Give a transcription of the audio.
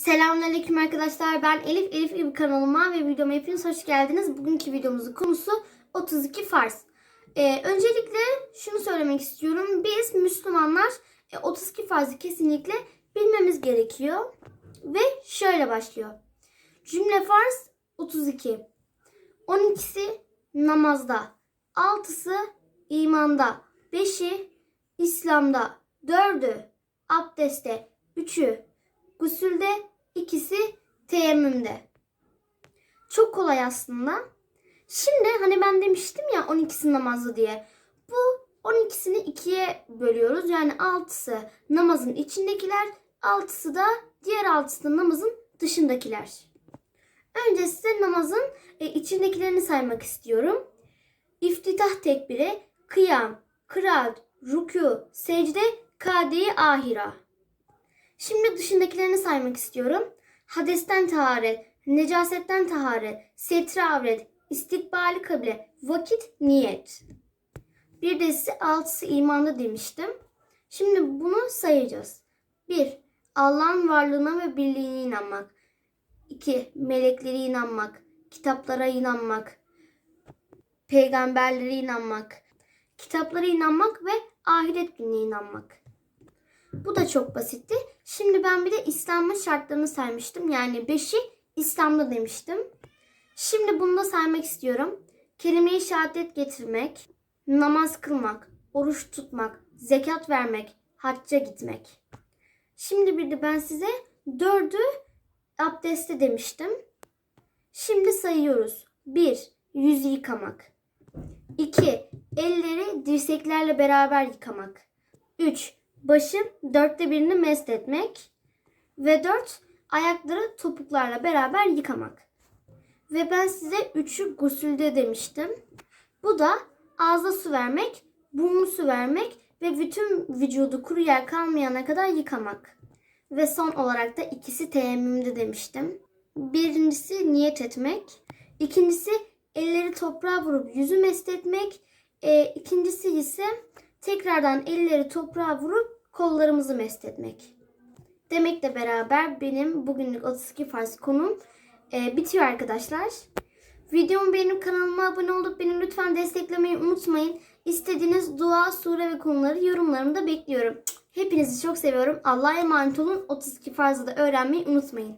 Selamünaleyküm arkadaşlar. Ben Elif Elif İbi kanalıma ve videoma hepiniz hoş geldiniz. Bugünkü videomuzun konusu 32 farz. Ee, öncelikle şunu söylemek istiyorum. Biz Müslümanlar e, 32 farzı kesinlikle bilmemiz gerekiyor. Ve şöyle başlıyor. Cümle farz 32. 12'si namazda. 6'sı imanda. 5'i İslam'da. 4'ü abdestte. 3'ü gusülde, ikisi teyemmümde. Çok kolay aslında. Şimdi hani ben demiştim ya 12'si namazı diye. Bu 12'sini ikiye bölüyoruz. Yani 6'sı namazın içindekiler, 6'sı da diğer 6'sı da namazın dışındakiler. Önce size namazın e, içindekilerini saymak istiyorum. İftitah tekbiri, kıyam, kıraat, rükû, secde, kade ahira. Şimdi dışındakilerini saymak istiyorum. Hadesten taharet, necasetten taharet, setre avret, istikbali kabile, vakit, niyet. Bir de size altısı imanda demiştim. Şimdi bunu sayacağız. 1. Allah'ın varlığına ve birliğine inanmak. 2. Meleklere inanmak, kitaplara inanmak, peygamberlere inanmak, kitaplara inanmak ve ahiret gününe inanmak. Bu da çok basitti. Şimdi ben bir de İslam'ın şartlarını saymıştım. Yani 5'i İslam'da demiştim. Şimdi bunu da saymak istiyorum. Kelime-i şehadet getirmek, namaz kılmak, oruç tutmak, zekat vermek, hacca gitmek. Şimdi bir de ben size dördü abdeste demiştim. Şimdi sayıyoruz. 1. Yüzü yıkamak. 2. Elleri dirseklerle beraber yıkamak. 3 başın dörtte birini mest etmek ve dört ayakları topuklarla beraber yıkamak. Ve ben size üçü gusülde demiştim. Bu da ağza su vermek, burnu su vermek ve bütün vücudu kuru yer kalmayana kadar yıkamak. Ve son olarak da ikisi teyemmümde demiştim. Birincisi niyet etmek. İkincisi elleri toprağa vurup yüzü mest etmek. E, ikincisi ise tekrardan elleri toprağa vurup kollarımızı mest etmek. Demekle beraber benim bugünlük 32 farz konum e, bitiyor arkadaşlar. Videomu beğenip kanalıma abone olup beni lütfen desteklemeyi unutmayın. İstediğiniz dua, sure ve konuları yorumlarımda bekliyorum. Hepinizi çok seviyorum. Allah'a emanet olun. 32 farzı da öğrenmeyi unutmayın.